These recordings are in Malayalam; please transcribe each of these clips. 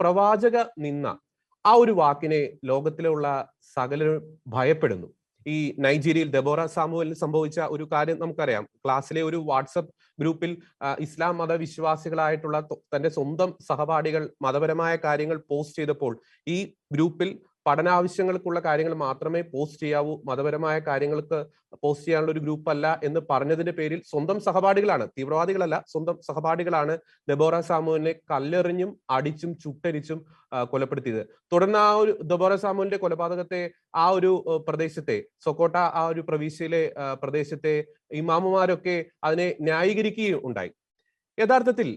പ്രവാചക നിന്ന ആ ഒരു വാക്കിനെ ലോകത്തിലുള്ള സകലരും ഭയപ്പെടുന്നു. ഈ നൈജീരിയയിൽ ദബോറ സാമുവലിന് സംഭവിച്ച ഒരു കാര്യം നമുക്കറിയാം. ക്ലാസ്സിലെ ഒരു വാട്സപ്പ് ഗ്രൂപ്പിൽ ഇസ്ലാം മതവിശ്വാസികളായിട്ടുള്ള തന്റെ സ്വന്തം സഹപാഠികൾ മതപരമായ കാര്യങ്ങൾ പോസ്റ്റ് ചെയ്തപ്പോൾ ഈ ഗ്രൂപ്പിൽ പഠനാവശ്യങ്ങൾക്കുള്ള കാര്യങ്ങൾ മാത്രമേ പോസ്റ്റ് ചെയ്യാവൂ. മതപരമായ കാര്യങ്ങൾക്ക് പോസ്റ്റ് ചെയ്യാനുള്ള ഒരു ഗ്രൂപ്പ് അല്ല എന്ന് പറഞ്ഞതിന്റെ പേരിൽ സ്വന്തം സഹപാഠികളാണ്. തീവ്രവാദികളല്ല സ്വന്തം സഹപാഠികളാണ് ദബോറ സാമുവിനെ കല്ലെറിഞ്ഞും അടിച്ചും ചുട്ടരിച്ചും കൊലപ്പെടുത്തിയത്. തുടർന്ന് ആ ഒരു ദബോറ സാമുവിന്റെ കൊലപാതകത്തെ ആ ഒരു പ്രദേശത്തെ സൊക്കോട്ട ആ ഒരു പ്രവിശ്യയിലെ പ്രദേശത്തെ ഇമാമുമാരൊക്കെ അതിനെ ന്യായീകരിക്കുകയും ഉണ്ടായി. യഥാർത്ഥത്തിൽ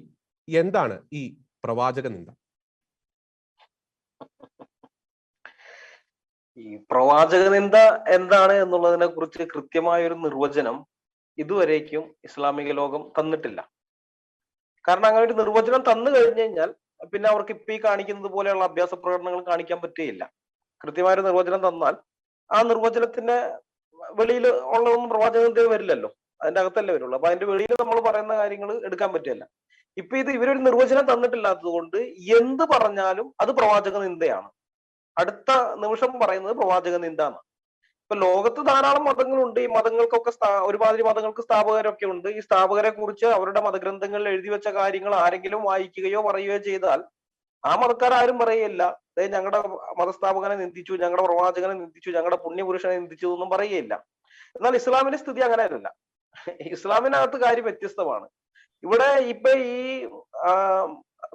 എന്താണ് ഈ പ്രവാചക നിന്ദ ഈ പ്രവാചക നിന്ദ എന്താണ് എന്നുള്ളതിനെ കുറിച്ച് കൃത്യമായ ഒരു നിർവചനം ഇതുവരേക്കും ഇസ്ലാമിക ലോകം തന്നിട്ടില്ല. കാരണം അങ്ങനെ ഒരു നിർവചനം തന്നു കഴിഞ്ഞു കഴിഞ്ഞാൽ പിന്നെ അവർക്ക് ഇപ്പൊ ഈ കാണിക്കുന്നത് പോലെയുള്ള അഭ്യാസ പ്രകടനങ്ങൾ കാണിക്കാൻ പറ്റുകയില്ല. കൃത്യമായ ഒരു നിർവചനം തന്നാൽ ആ നിർവചനത്തിന്റെ വെളിയിൽ ഉള്ളതൊന്നും പ്രവാചക നിന്ദ വരില്ലല്ലോ. അതിന്റെ അകത്തല്ലേ വരുള്ളൂ. അപ്പൊ അതിന്റെ വെളിയിൽ നമ്മൾ പറയുന്ന കാര്യങ്ങൾ എടുക്കാൻ പറ്റില്ല ഇപ്പൊ ഇത് ഇവരൊരു നിർവചനം തന്നിട്ടില്ലാത്തത് കൊണ്ട് എന്ത് പറഞ്ഞാലും അത് പ്രവാചക നിന്ദയാണ് അടുത്ത നിമിഷം പറയുന്നത് പ്രവാചക നിന്ദ ഇപ്പൊ ലോകത്ത് ധാരാളം മതങ്ങളുണ്ട്. ഈ മതങ്ങൾക്കൊക്കെ ഒരുപാതിരി മതങ്ങൾക്ക് സ്ഥാപകരൊക്കെ ഉണ്ട്. ഈ സ്ഥാപകരെ കുറിച്ച് അവരുടെ മതഗ്രന്ഥങ്ങളിൽ എഴുതി വെച്ച കാര്യങ്ങൾ ആരെങ്കിലും വായിക്കുകയോ പറയുകയോ ചെയ്താൽ ആ മതക്കാർ ആരും പറയുകയില്ല. അതായത് ഞങ്ങളുടെ മതസ്ഥാപകനെ നിന്ദിച്ചു ഞങ്ങളുടെ പ്രവാചകനെ നിന്ദിച്ചു ഞങ്ങളുടെ പുണ്യപുരുഷനെ നിന്ദിച്ചു എന്നൊന്നും പറയുകയില്ല. എന്നാൽ ഇസ്ലാമിന്റെ സ്ഥിതി അങ്ങനെയല്ല ഇസ്ലാമിനകത്ത് കാര്യം വ്യത്യസ്തമാണ്. ഇവിടെ ഇപ്പൊ ഈ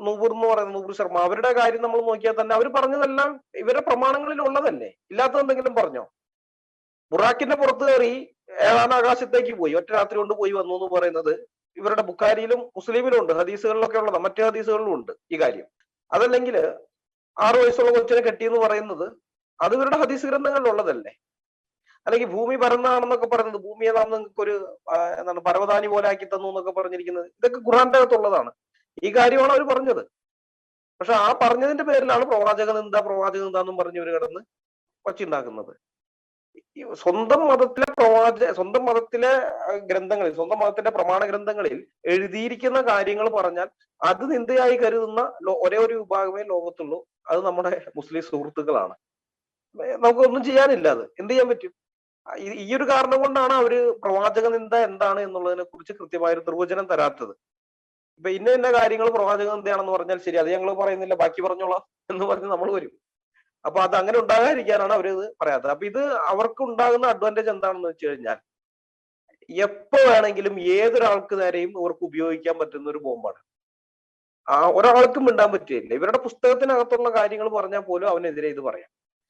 നൂപുർ എന്ന് പറയുന്നത് നൂപൂർ ശർമ്മ. അവരുടെ കാര്യം നമ്മൾ നോക്കിയാൽ തന്നെ അവർ പറഞ്ഞതെല്ലാം ഇവരുടെ പ്രമാണങ്ങളിൽ ഉള്ളതല്ലേ? ഇല്ലാത്ത എന്തെങ്കിലും പറഞ്ഞോ? ബുറാക്കിന്റെ പുറത്ത് കയറി ഏഴാം ആകാശത്തേക്ക് പോയി ഒറ്റ രാത്രി കൊണ്ട് പോയി വന്നു എന്ന് പറയുന്നത് ഇവരുടെ ബുക്കാരിയിലും മുസ്ലിമിലും ഉണ്ട് ഹദീസുകളിലൊക്കെ ഉള്ളതാണ് മറ്റു ഹദീസുകളിലും ഉണ്ട് ഈ കാര്യം. അതല്ലെങ്കിൽ ആറു വയസ്സുള്ള കൊച്ചിനെ കെട്ടി എന്ന് പറയുന്നത് അത് ഇവരുടെ ഹദീസ് ഗ്രന്ഥങ്ങളിൽ ഉള്ളതല്ലേ? അല്ലെങ്കിൽ ഭൂമി പരന്നാണെന്നൊക്കെ പറയുന്നത് ഭൂമിയെ നാം നിങ്ങൾക്ക് ഒരു എന്താണ് പരവതാനി പോലെ ആക്കി തന്നു എന്നൊക്കെ പറഞ്ഞിരിക്കുന്നത് ഇതൊക്കെ ഖുറാന്റെ അകത്തുള്ളതാണ്. ഈ കാര്യമാണ് അവർ പറഞ്ഞത്. പക്ഷെ ആ പറഞ്ഞതിന്റെ പേരിലാണ് പ്രവാചകൻ എന്താ പ്രവാചകൻ നിന്ദ എന്നും പറഞ്ഞ് ഇവർ കിടന്ന് വച്ചുണ്ടാക്കുന്നത് സ്വന്തം മതത്തിലെ പ്രവാച സ്വന്തം മതത്തിലെ ഗ്രന്ഥങ്ങളിൽ സ്വന്തം മതത്തിന്റെ പ്രമാണ ഗ്രന്ഥങ്ങളിൽ എഴുതിയിരിക്കുന്ന കാര്യങ്ങൾ പറഞ്ഞാൽ അത് നിന്ദയായി കരുതുന്ന ഒരേ ഒരു വിഭാഗമേ ലോകത്തുള്ളൂ. അത് നമ്മുടെ മുസ്ലിം സുഹൃത്തുക്കളാണ്. നമുക്കൊന്നും ചെയ്യാനില്ല അത്. എന്ത് ചെയ്യാൻ പറ്റും? ഈ- ഒരു കാരണം കൊണ്ടാണ് അവർ പ്രവാചക നിന്ദ എന്താണ് എന്നുള്ളതിനെ കുറിച്ച് കൃത്യമായ നിർവചനം തരാത്തത്. ഇപ്പൊ ഇന്ന ഇന്ന കാര്യങ്ങൾ പ്രവാചകൻ എന്താണെന്ന് പറഞ്ഞാൽ ശരി അത് ഞങ്ങൾ പറയുന്നില്ല ബാക്കി പറഞ്ഞോളാം എന്ന് പറഞ്ഞ് നമ്മൾ വരും. അപ്പൊ അത് അങ്ങനെ ഉണ്ടാകാതിരിക്കാനാണ് അവരിത് പറയാത്തത്. അപ്പൊ ഇത് അവർക്ക് ഉണ്ടാകുന്ന അഡ്വാന്റേജ് എന്താണെന്ന് വെച്ച് കഴിഞ്ഞാൽ എപ്പോ വേണമെങ്കിലും ഏതൊരാൾക്ക് നേരെയും ഇവർക്ക് ഉപയോഗിക്കാൻ പറ്റുന്ന ഒരു ബോംബാണ്. ആ ഒരാൾക്കും മിണ്ടാൻ പറ്റുകയില്ല. ഇവരുടെ പുസ്തകത്തിനകത്തുള്ള കാര്യങ്ങൾ പറഞ്ഞാൽ പോലും അവനെതിരെ ഇത് പറയാം.